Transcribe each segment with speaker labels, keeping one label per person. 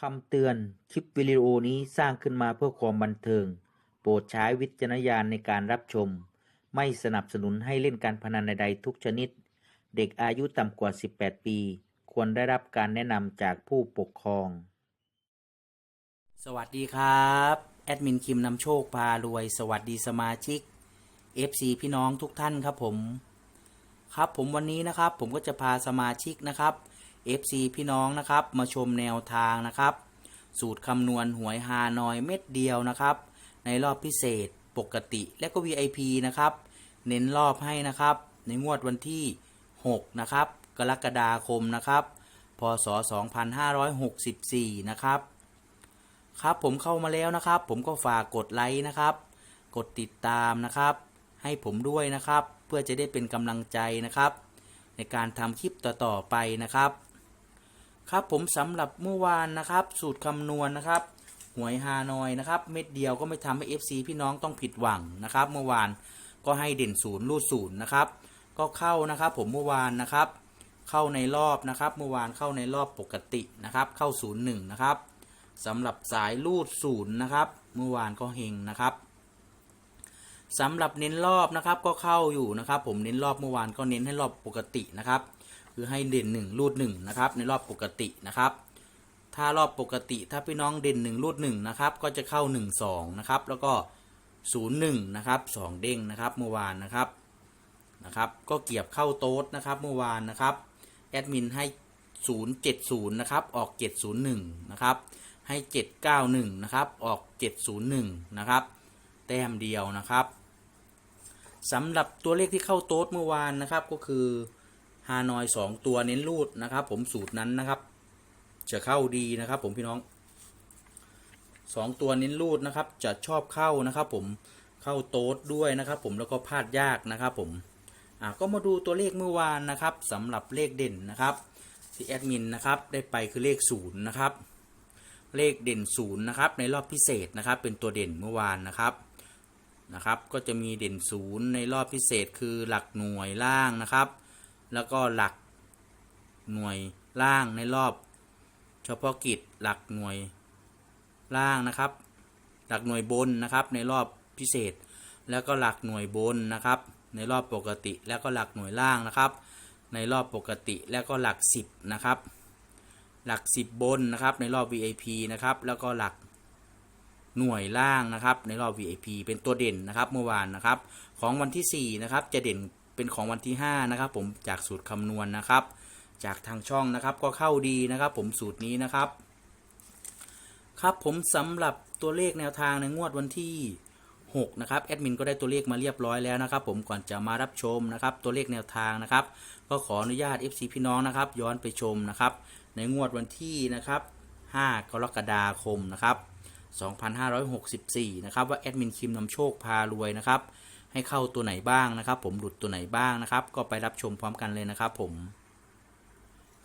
Speaker 1: คำเตือน คลิปวิดีโอนี้สร้างขึ้นมาเพื่อความบันเทิง โปรดใช้วิจารณญาณในการรับชม ไม่สนับสนุนให้เล่นการพนันใดๆทุกชนิด เด็กอายุต่ำกว่า 18 ปี ควรได้รับการแนะนำจากผู้ปกครอง
Speaker 2: สวัสดีครับ แอดมินคิมนำโชคพารวย สวัสดีสมาชิก FC พี่น้องทุกท่านครับผม ครับผมวันนี้นะครับ ผมก็จะพาสมาชิกนะครับ FC พี่น้องนะครับมาชมแนวทางนะครับ สูตรคำนวณหวยฮานอยเม็ดเดียวนะครับ ในรอบพิเศษปกติและก็ VIP นะครับ เน้นรอบให้นะครับ ในงวดวันที่ 6 นะครับ กรกฎาคมนะครับ พศ 2564 นะครับ ครับผมเข้ามาแล้วนะครับ ผมก็ฝากกดไลค์นะครับ กดติดตามนะครับ ให้ผมด้วยนะครับ เพื่อจะได้เป็นกำลังใจนะครับในการทำคลิปต่อ ๆ ไปนะครับ ครับผมสำหรับเมื่อวานนะครับ สูตรคำนวณนะครับ หวยฮานอยนะครับ เม็ดเดียวก็ไม่ทำให้ FC พี่น้องต้องผิดหวังนะครับ เมื่อวานก็ให้เด่นศูนย์รูดศูนย์นะครับ ก็เข้านะครับ ผมเมื่อวานนะครับ เข้าในรอบนะครับ เมื่อวานเข้าในรอบปกตินะครับ เข้าศูนย์หนึ่งนะครับสำหรับสายรูดศูนย์นะครับ เมื่อวานก็เฮงนะครับสำหรับเน้นรอบนะครับก็เข้าอยู่นะครับ ผมเน้นรอบเมื่อวานก็เน้นให้รอบปกตินะครับ คือให้เด่นหนึ่งรูดหนึ่งนะครับในรอบปกตินะครับ ถ้ารอบปกติถ้าพี่น้องเด่นหนึ่งรูดหนึ่งนะครับก็จะเข้าหนึ่งสองนะครับแล้วก็ศูนย์หนึ่งนะครับสองเด้งนะครับเมื่อวานนะครับนะครับ ก็เกียบเข้าโต๊ดนะครับเมื่อวานนะครับแอดมินให้070นะครับออก701นะครับให้791นะครับออก701นะครับแต้มเดียวนะครับสำหรับตัวเลขที่เข้าโต๊ดเมื่อวานนะครับก็คือ ฮานอย2ตัวเน้นรูดนะครับ ผมสูตรนั้นนะครับ จะเข้าดีนะครับ ผมพี่น้อง2ตัวเน้นรูดนะครับ จะชอบเข้านะครับ ผมเข้าโต๊ดด้วยนะครับ ผมแล้วก็พลาดยากนะครับ ผมอ่าก็มาดูตัวเลขเมื่อวานนะครับสำหรับเลขเด่นนะครับที่แอดมินนะครับได้ไปคือเลขศูนย์นะครับเลขเด่นศูนย์นะครับในรอบพิเศษนะครับ เป็นตัวเด่นเมื่อวานนะครับนะครับ ก็จะมีเด่นศูนย์ในรอบพิเศษคือหลักหน่วยล่างนะครับ แล้วก็หลักหน่วยล่างในรอบ เฉพาะกิจหลักหน่วยล่างนะครับ หลักหน่วยบนนะครับในรอบพิเศษ แล้วก็หลักหน่วยบนนะครับ ในรอบปกติ แล้วก็หลักหน่วยล่างนะครับ ในรอบปกติแล้วก็หลัก 10 นะครับ หลัก 10 บนนะครับในรอบ VIP นะครับแล้วก็หลักหน่วยล่างนะครับในรอบ VIP เป็นตัวเด่นนะครับเมื่อวานนะครับ ของวันที่4นะครับจะเด่น เป็นของวันที่ 5 นะครับ ผมจากสูตรคำนวณนะครับ จากทางช่องนะครับก็เข้าดีนะครับ ผมสูตรนี้นะครับ ครับผมสำหรับตัวเลขแนวทางในงวดวันที่6นะครับแอดมินก็ได้ตัวเลขมาเรียบร้อยแล้วนะครับ ผมก่อนจะมารับชมนะครับ ตัวเลขแนวทางนะครับ ก็ขออนุญาต FC พี่น้องนะครับ ย้อนไปชมนะครับ ในงวดวันที่นะครับ 5 กรกฎาคมนะครับ 2564 นะครับว่าแอดมินคิมนำโชคพารวยนะครับ ให้เข้าตัวไหนบ้างนะครับ ผมหลุดตัวไหนบ้างนะครับ ก็ไปรับชมพร้อมกันเลยนะครับ ผม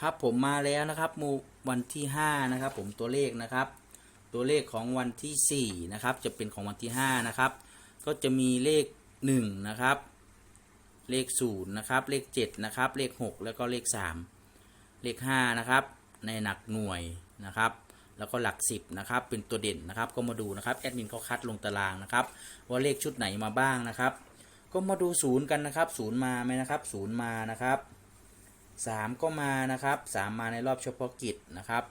Speaker 2: ครับผมมาแล้วนะครับมูวันที่ 5 นะครับ ผมตัวเลขนะครับ ตัวเลขของวันที่4นะครับจะเป็นของวันที่5นะครับก็จะมีเลข1นะครับเลข0นะครับเลข7นะครับเลข 6 แล้วก็เลข 3 เลข5นะครับในหนักหน่วยนะครับ แล้วก็หลัก 10นะครับเป็นตัวเด่นนะครับก็มาดูนะครับแอดมินเขาคัดลงตารางนะครับว่าเลขชุดไหนมาบ้างนะครับ ก็มาดู0กันนะครับ0มาไหมนะครับ0มานะครับ3 ก็มานะครับ 3 มาในรอบเฉพาะกิจนะครับ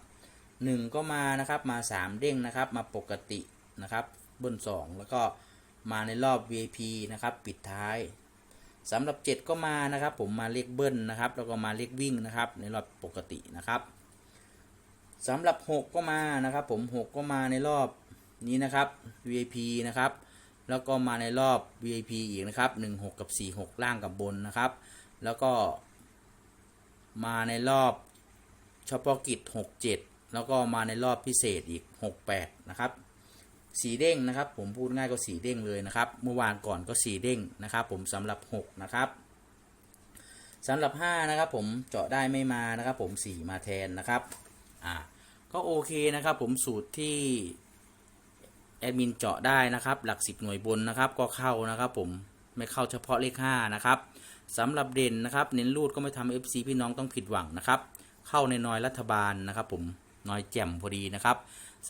Speaker 2: 1 ก็มานะครับมา 3 เด้งนะครับมาปกตินะครับเบิ้ล2แล้วก็มาในรอบ VIP นะครับปิดท้ายสำหรับ 7 ก็มานะครับ ผมมาเลขเบิ้ลนะครับแล้วก็มาเลขวิ่งนะครับในรอบปกตินะครับ สำหรับ 6 ก็มานะครับ ผม 6 ก็มาในรอบนี้นะครับ VIP นะครับ แล้วก็มาในรอบ VIP อีกนะครับ1 6 กับ 4 6 ล่างกับบนนะครับ แล้วก็มาในรอบเฉพาะกิจ 67 แล้วก็มาในรอบพิเศษอีก 68 นะครับสีเด้งนะครับ ผมพูดง่ายก็สีเด้งเลยนะครับ เมื่อวานก่อนก็สีเด้งนะครับ ผมสำหรับ 6 นะครับสำหรับ 5 นะครับ ผมเจาะได้ไม่มานะครับ ผม 4 มาแทนนะครับ อ่า ก็โอเคนะครับ ผมสูตรที่แอดมินเจาะได้นะครับ หลัก 10 หน่วยบนนะครับ ก็เข้านะครับผมไม่เข้าเฉพาะเลข 5 นะครับสำหรับเด่นนะครับ เน้นรูดก็ไม่ทำให้ FC พี่น้องต้องผิดหวังนะครับ เข้าในน้อยรัฐบาลนะครับ ผมน้อยแจ่มพอดีนะครับ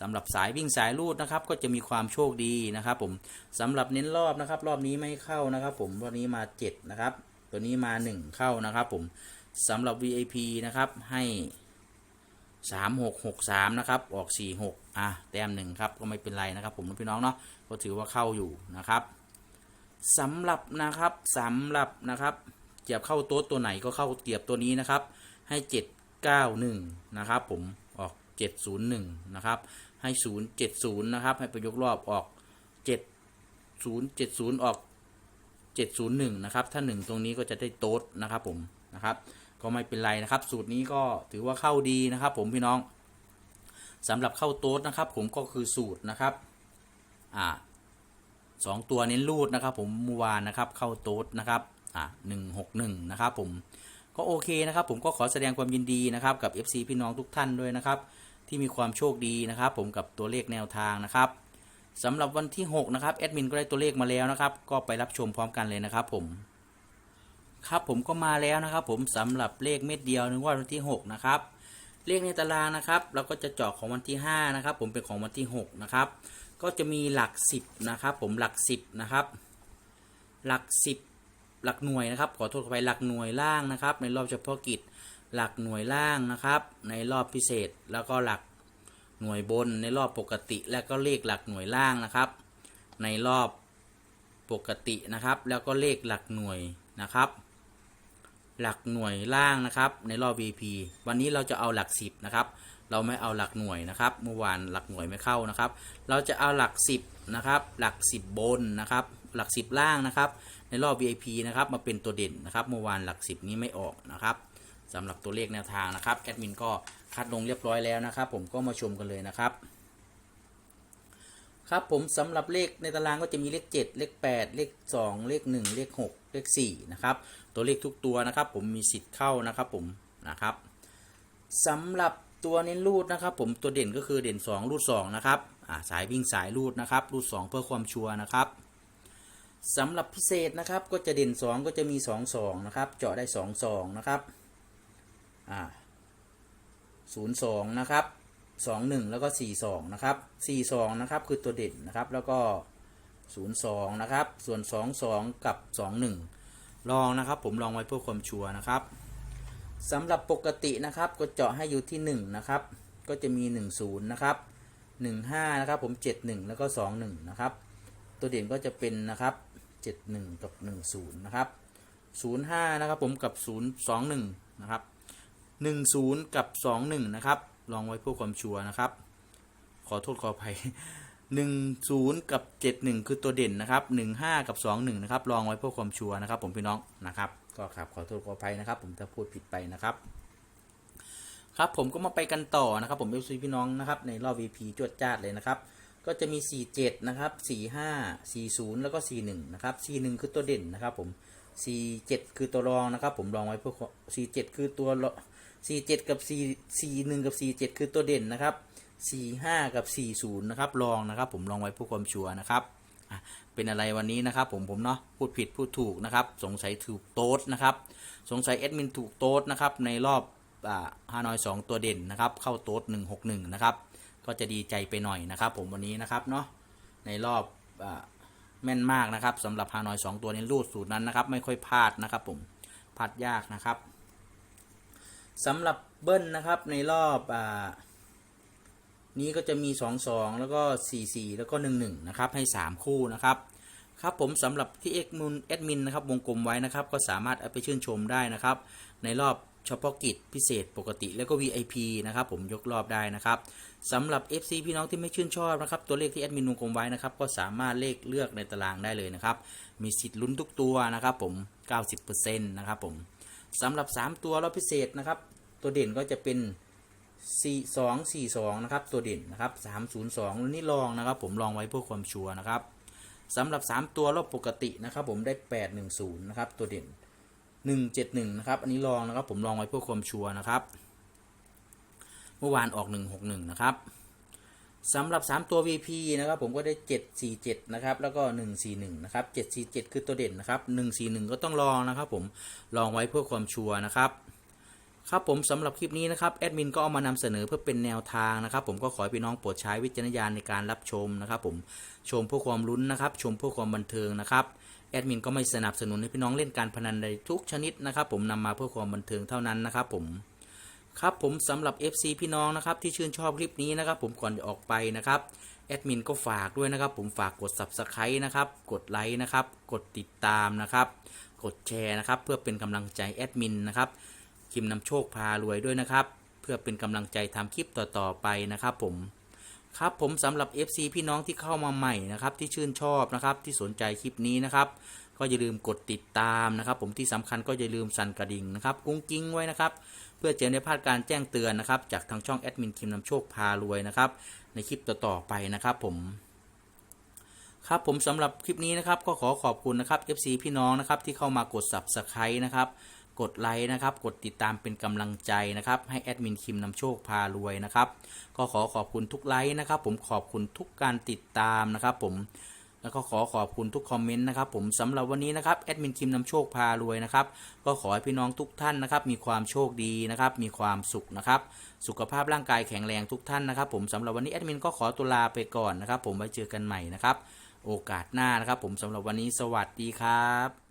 Speaker 2: สำหรับสายวิ่งสายลูดนะครับ ก็จะมีความโชคดีนะครับ ผมสำหรับเน้นรอบนะครับ รอบนี้ไม่เข้านะครับ ผมรอบนี้มา 7 นะครับ ตัวนี้มา 1 เข้านะครับ ผมสำหรับ VIP นะครับให้ 3663นะครับออก46อะแต้มหนึ่งครับก็ไม่เป็นไรนะครับ ผมพี่น้องเนาะก็ถือว่าเข้าอยู่นะครับสำหรับนะครับสำหรับนะครับเกียบเข้าโต๊ะตัวไหนก็เข้าเกียบตัวนี้นะครับ ให้791นะครับผมออก701นะครับให้070นะครับให้ไปยกรอบออก7070ออก701นะครับถ้า1ตรงนี้ก็จะได้โต๊ดนะครับผมนะครับ ก็ไม่เป็นไรนะครับ สูตรนี้ก็ถือว่าเข้าดีนะครับ ผมพี่น้องสำหรับเข้าโต๊ดนะครับ ผมก็คือสูตรนะครับ อ่าสองตัวเน้นรูดนะครับ ผมเมื่อวานนะครับ เข้าโต๊ดนะครับอ่าหนึ่งหกหนึ่งนะครับผมก็โอเคนะครับ ผมก็ขอแสดงความยินดีนะครับ กับ FC พี่น้องทุกท่านด้วยนะครับ ที่มีความโชคดีนะครับ ผมกับตัวเลขแนวทางนะครับสำหรับวันที่ 6 นะครับแอดมินก็ได้ตัวเลขมาแล้วนะครับ ก็ไปรับชมพร้อมกันเลยนะครับผม ครับผมก็มาแล้วนะครับ ผมสำหรับเลขเม็ดเดียวในงวดวันที่ 6 นะครับ เลขในตารางนะครับ เราก็จะเจาะของวันที่ 5 นะครับ ผมเป็นของวันที่ 6 นะครับ ก็จะมีหลัก 10 นะครับ ผมหลัก 10 นะครับ หลัก 10 หลักหน่วยนะครับ ขอโทษไปหลักหน่วยล่างนะครับ ในรอบเฉพาะกิจ หลักหน่วยล่างนะครับ ในรอบพิเศษแล้วก็หลักหน่วยบนในรอบปกติ และก็เลขหลักหน่วยล่างนะครับ ในรอบปกตินะครับ แล้วก็เลขหลักหน่วยนะครับ หลักหน่วยล่างนะครับในรอบ VP วันนี้เราจะเอาหลัก 10นะครับเราไม่เอาหลักหน่วยนะครับเมื่อวานหลักหน่วยไม่เข้านะครับ เราจะเอาหลัก 10นะครับหลัก 10 บนนะครับหลัก 10 ล่างนะครับในรอบ VIP นะครับมาเป็นตัวเด่นนะครับเมื่อวานหลัก 10 นี้ไม่ออกนะครับสำหรับตัวเลขแนวทางนะครับแอดมินก็คัดลงเรียบร้อยแล้วนะครับ ผมก็มาชมกันเลยนะครับ ครับผมสำหรับเลขในตารางก็จะมีเลข 7 เลข 8 เลข 2 เลข 1 เลข 6 เลข4นะครับตัวเลขทุกตัวนะครับ ผมมีสิทธิ์เข้านะครับผมนะครับสำหรับตัวเน้นรูดนะครับ ผมตัวเด่นก็คือเด่น 2 รูด2นะครับสายวิ่งสายรูดนะครับรูด 2 เพื่อความชัวร์นะครับสำหรับพิเศษนะครับก็จะเด่น 2 ก็จะมี 2 2นะครับเจาะได้ 2 2นะครับอ่า0 2นะครับ 2 1 แล้วก็ 4 2 นะครับ 4 2 นะครับ คือตัวเด่นนะครับ แล้วก็ 0 2 นะครับ ส่วน 2 2 กับ 2 1 ลองนะครับ ผมลองไว้เพื่อความชัวร์นะครับสำหรับปกตินะครับก็เจาะให้อยู่ที่ 1 นะครับ ก็จะมี 1 0 นะครับ 1 5 นะครับ ผม 7 1 แล้วก็ 2 1 นะครับ ตัวเด่นก็จะเป็นนะครับ 7 1 กับ 1 0 นะครับ 0 5 นะครับผมกับ 0 2 1 นะครับ 1 0 กับ 2 1 นะครับ ลองไว้เพื่อความชัวร์นะครับ ขอโทษขออภัย10 กับ 71 คือตัวเด่นนะครับ 15 กับ 21 นะครับ ลองไว้เพื่อความชัวร์นะครับ ผมพี่น้องนะครับ ก็ครับขอโทษขออภัยนะครับ ผมถ้าพูดผิดไปนะครับ ครับผมก็มาไปกันต่อนะครับ ผมเอฟซีพี่น้องนะครับ ในรอบ VP จวดจ้าดเลยนะครับ ก็จะมี 47 นะครับ 45 40 แล้วก็ 41 นะครับ 41 คือตัวเด่นนะครับ ผม 47 คือตัวรองนะครับ ผมลองไว้เพื่อ47 คือตัว ร47กับ4 41กับ47คือตัวเด่นนะครับ45กับ40นะครับ ลองนะครับ ผมลองไว้เพื่อความชัวร์นะครับเป็นอะไรวันนี้นะครับ ผมผมเนาะพูดผิดพูดถูกนะครับ สงสัยถูกโต๊ดนะครับ สงสัยแอดมินถูกโต๊ดนะครับ ในรอบอ่าฮานอย2ตัวเด่นนะครับ เข้าโต๊ด161นะครับ ก็จะดีใจไปหน่อยนะครับ ผมวันนี้นะครับเนาะในรอบอแม่นมากนะครับสำหรับฮานอย2ตัวนี้รูดสูตรนั้นนะครับ ไม่ค่อยพลาดนะครับ ผมพลาดยากนะครับ สำหรับเบิ้ลนะครับในรอบอ่านี้ก็จะมี 2 2 แล้วก็ 4 4 แล้วก็ 1 1 นะครับ ให้ 3 คู่นะครับ ครับผมสำหรับที่เอ็กมุนแอดมินนะครับวงกลมไว้นะครับ ก็สามารถเอาไปชื่นชมได้นะครับ ในรอบเฉพาะกิจพิเศษปกติแล้วก็ VIP นะครับ ผมยกรอบได้นะครับสำหรับ FC พี่น้องที่ไม่ชื่นชอบนะครับ ตัวเลขที่แอดมินวงกลมไว้นะครับ ก็สามารถเลขเลือกในตารางได้เลยนะครับ มีสิทธิ์ลุ้นทุกตัวนะครับ ผม 90%นะครับผม สำหรับ 3 ตัวรอบพิเศษนะครับ ตัวเด่นก็จะเป็น 4 2 4 2 นะครับ ตัวเด่นนะครับ302นี่ลองนะครับ ผมลองไว้เพื่อความชัวร์นะครับสำหรับ 3 ตัวรอบปกตินะครับ ผมได้ 810 นะครับ ตัวเด่น 171 นะครับ อันนี้ลองนะครับ ผมลองไว้เพื่อความชัวร์นะครับ เมื่อวานออก 161 นะครับ สำหรับ 3 ตัว VP นะครับผมก็ได้ 747 นะครับ แล้วก็ 141 นะครับ 747 คือตัวเด่นนะครับ 141 ก็ต้องลองนะครับผมลองไว้เพื่อความชัวร์นะครับครับผมสำหรับคลิปนี้นะครับแอดมินก็เอามานำเสนอเพื่อเป็นแนวทางนะครับ ผมก็ขอให้พี่น้องโปรดใช้วิจารณญาณในการรับชมนะครับผมชมเพื่อความลุ้นนะครับ ชมเพื่อความบันเทิงนะครับแอดมินก็ไม่สนับสนุนให้พี่น้องเล่นการพนันใดทุกชนิดนะครับ ผมนำมาเพื่อความบันเทิงเท่านั้นนะครับผม ครับผมสำหรับ FC พี่น้องนะครับที่ชื่นชอบคลิปนี้นะครับผมก่อนจะออกไปนะครับแอดมินก็ฝากด้วยนะครับผมฝากกด Subscribe นะครับกดไลค์นะครับกดติดตามนะครับกดแชร์นะครับเพื่อเป็นกำลังใจแอดมินนะครับคิมนำโชคพารวยด้วยนะครับเพื่อเป็นกำลังใจทำคลิปต่อๆไปนะครับผมครับผมสำหรับ FC พี่น้องที่เข้ามาใหม่นะครับที่ชื่นชอบนะครับที่สนใจคลิปนี้นะครับ ก็อย่าลืมกดติดตามนะครับ ผมที่สำคัญก็อย่าลืมสั่นกระดิ่งนะครับกุ้งกิ้งไว้นะครับ เพื่อจะได้พลาดการแจ้งเตือนนะครับ จากทางช่องแอดมินคิมนำโชคพารวยนะครับ ในคลิปต่อๆไปนะครับ ผมครับผมสำหรับคลิปนี้นะครับก็ขอขอบคุณนะครับ FC พี่น้องนะครับที่เข้ามากด Subscribe นะครับกดไลค์นะครับ กดติดตามเป็นกำลังใจนะครับ ให้แอดมินคิมนำโชคพารวยนะครับ ก็ขอขอบคุณทุกไลค์นะครับ ผมขอบคุณทุกการติดตามนะครับ ผม แล้วก็ขอขอบคุณทุกคอมเมนต์นะครับผมสำหรับวันนี้นะครับแอดมินคิมนำโชคพารวยนะครับก็ขอให้พี่น้องทุกท่านนะครับมีความโชคดีนะครับมีความสุขนะครับสุขภาพร่างกายแข็งแรงทุกท่านนะครับผมสำหรับวันนี้แอดมินก็ขอตัวลาไปก่อนนะครับผมไว้เจอกันใหม่นะครับโอกาสหน้านะครับผมสำหรับวันนี้สวัสดีครับ